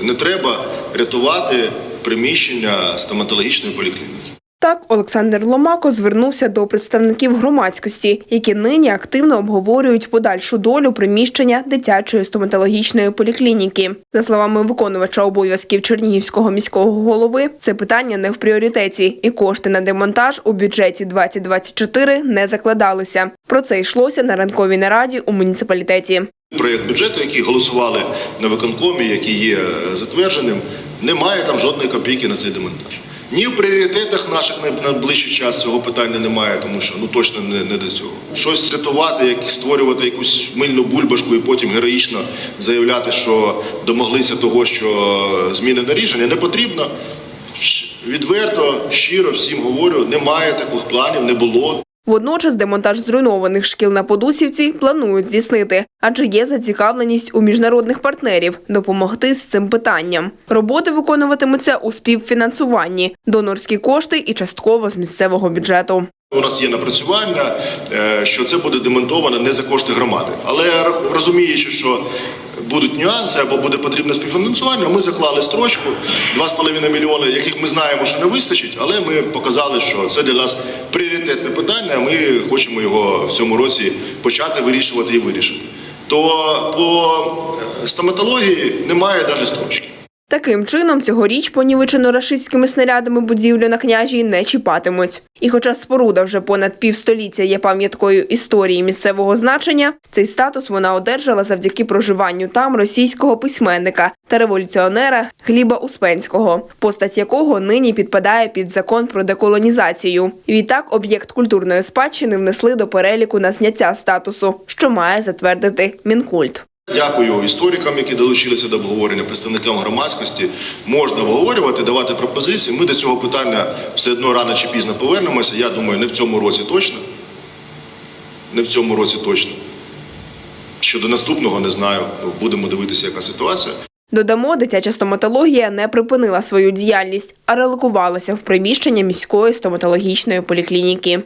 Не треба рятувати приміщення стоматологічної поліклініки. Так, Олександр Ломако звернувся до представників громадськості, які нині активно обговорюють подальшу долю приміщення дитячої стоматологічної поліклініки. За словами виконувача обов'язків Чернігівського міського голови, це питання не в пріоритеті, і кошти на демонтаж у бюджеті 2024 не закладалися. Про це йшлося на ранковій нараді у муніципалітеті. Проєкт бюджету, який голосували на виконкомі, який є е, затвердженим, немає там жодної копійки на цей демонтаж. Ні в пріоритетах наших на найближчий час цього питання немає, тому що ну точно не, не до цього. Щось рятувати, як створювати якусь мильну бульбашку і потім героїчно заявляти, що домоглися того, що змінене рішення, не потрібно. Відверто, щиро всім говорю, немає таких планів, не було. Водночас демонтаж зруйнованих шкіл на Подусівці планують здійснити, адже є зацікавленість у міжнародних партнерів допомогти з цим питанням. Роботи виконуватимуться у співфінансуванні, донорські кошти і частково з місцевого бюджету. У нас є напрацювання, е, що це буде демонтовано не за кошти громади. Але розуміючи, що будуть нюанси або буде потрібне співфінансування, ми заклали строчку 2,5 мільйони, яких ми знаємо, що не вистачить, але ми показали, що це для нас пріоритетне питання. Ми хочемо його в цьому році почати вирішувати і вирішити. То по е, стоматології немає навіть строчки. Таким чином, цьогоріч понівечену рашистськими снарядами будівлю на княжій не чіпатимуть. І хоча споруда вже понад півстоліття є пам'яткою історії місцевого значення, цей статус вона одержала завдяки проживанню там російського письменника та революціонера Гліба Успенського, постать якого нині підпадає під закон про деколонізацію. Відтак, об'єкт культурної спадщини внесли до переліку на зняття статусу, що має затвердити Мінкульт. Дякую історикам, які долучилися до обговорення, представникам громадськості. Можна обговорювати, давати пропозиції. Ми до цього питання все одно рано чи пізно повернемося. Я думаю, не в цьому році точно. Не в цьому році точно. Щодо наступного не знаю. Ну, Будемо дивитися, яка ситуація. Додамо, дитяча стоматологія не припинила свою діяльність, а релокувалася в приміщення міської стоматологічної поліклініки.